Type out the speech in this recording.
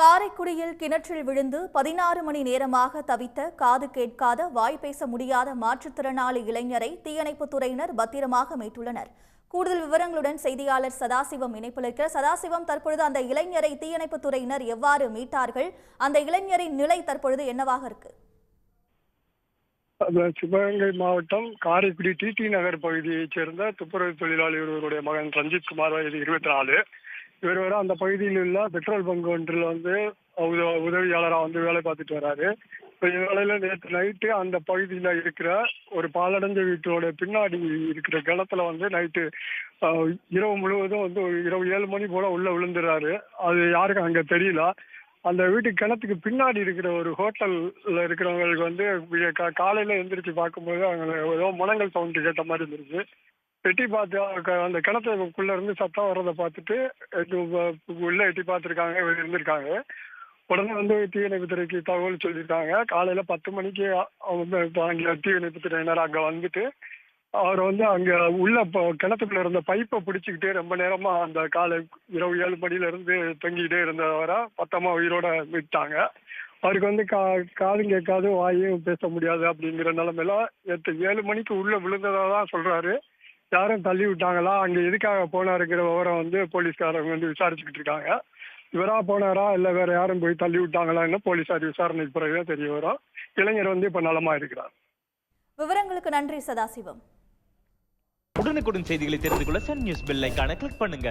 காரைக்குடியில் கிணற்றில் விழுந்து பதினாறு மணி நேரமாக தவித்த காது கேட்காத வாய் பேச முடியாத மாற்றுத்திறனாளி இளைஞரை தீயணைப்புத் துறையினர் பத்திரமாக மீட்டுள்ளனர். கூடுதல் விவரங்களுடன் செய்தியாளர் சதாசிவம் இணைப்பில் சதாசிவம் தற்பொழுது அந்த இளைஞரை தீயணைப்புத் துறையினர் எவ்வாறு மீட்டார்கள்? அந்த இளைஞரின் நிலை தற்பொழுது என்னவாக இருக்கு? சிவகங்கை மாவட்டம் காரைக்குடி டிடி நகர் பகுதியைச் சேர்ந்த துப்புரவு தொழிலாளி ஒருவருடைய மகன் ரஞ்சித் குமார் வயது இருபத்தி நாலு. இவர் அந்த பகுதியில் உள்ள பெட்ரோல் பங்க் ஒன்றில் வந்து உதவியாளராக வந்து வேலை பார்த்துட்டு வராரு. இப்போ இதனால நேற்று நைட்டு அந்த பகுதியில் இருக்கிற ஒரு பாலடைஞ்ச வீட்டோட பின்னாடி இருக்கிற கிணத்துல வந்து நைட்டு இரவு முழுவதும் வந்து ஒரு இரவு ஏழு மணி போல உள்ள விழுந்துடுறாரு அது யாருக்கும் அங்கே தெரியல. அந்த வீட்டு கிணத்துக்கு பின்னாடி இருக்கிற ஒரு ஹோட்டல்ல இருக்கிறவங்களுக்கு வந்து காலையில எந்திரிச்சு பார்க்கும்போது அவங்க ஏதோ முழங்கல் சவுண்டு கேட்ட மாதிரி இருந்துச்சு எட்டி பார்த்து க- அந்த கிணத்துக்குள்ள இருந்து சத்தம் வர்றதை பார்த்துட்டு எட்டு உள்ள எட்டி பார்த்துருக்காங்க இருந்திருக்காங்க. உடனே வந்து தீயணைப்பு துறைக்கு தகவல் சொல்லியிருக்காங்க. காலையில பத்து மணிக்கு அவங்க இப்ப அங்க தீயணைப்பு துறையினர் அங்க வந்துட்டு அவர் வந்து அங்க உள்ள கிணத்துக்குள்ள இருந்த பைப்பை பிடிச்சிக்கிட்டே ரொம்ப நேரமா அந்த காலை இரவு ஏழு மணில இருந்து தொங்கிக்கிட்டே இருந்தவரை பத்தமா உயிரோட விட்டாங்க. அவருக்கு வந்து கா காதும் கேட்காது வாயும் பேச முடியாது அப்படிங்கிற நிலைமையில நேற்று ஏழு மணிக்கு உள்ள விழுந்ததா தான் சொல்றாரு. யாரும் தள்ளி விட்டாங்களா? அங்க எதுக்காக போனாருங்கிற விவரம் வந்து போலீஸ்காரங்க வந்து விசாரிச்சுக்கிட்டு இருக்காங்க. இவரா போனாரா? இல்ல வேற யாரும் போய் தள்ளி விட்டாங்களான்னு போலீசார் விசாரணைக்கு பிறகுதான் தெரிய வரும். இளைஞர் வந்து இப்ப நலமா இருக்கிறார். விவரங்களுக்கு நன்றி சதாசிவம். உடனுக்குடன் செய்திகளை தெரிந்து கொள்ள சன் நியூஸ் பெல் ஐகானை கிளிக் பண்ணுங்க.